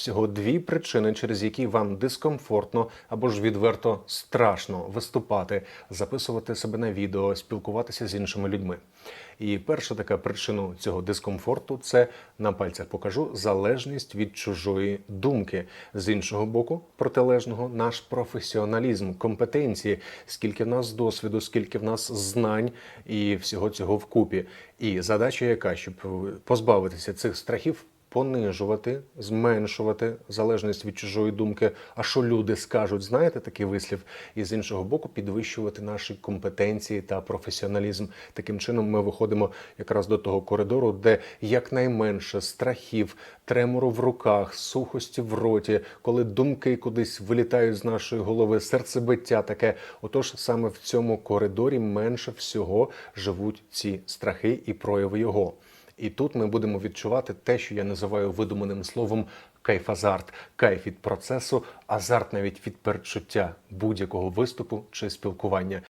всього дві причини, через які вам дискомфортно або ж відверто страшно виступати, записувати себе на відео, спілкуватися з іншими людьми. І перша така причина цього дискомфорту це на пальцях покажу залежність від чужої думки. З іншого боку, протилежного наш професіоналізм, компетенції, скільки в нас досвіду, скільки в нас знань і всього цього вкупі. І задача яка, щоб позбавитися цих страхів. Понижувати, зменшувати залежність від чужої думки. А що люди скажуть, знаєте такий вислів? І з іншого боку, підвищувати наші компетенції та професіоналізм. Таким чином, ми виходимо якраз до того коридору, де якнайменше страхів, тремору в руках, сухості в роті, коли думки кудись вилітають з нашої голови, серцебиття таке. Отож, саме в цьому коридорі менше всього живуть ці страхи і прояви його. І тут ми будемо відчувати те, що я називаю видуманим словом кайф-азарт, кайф від процесу, азарт навіть від передчуття будь-якого виступу чи спілкування.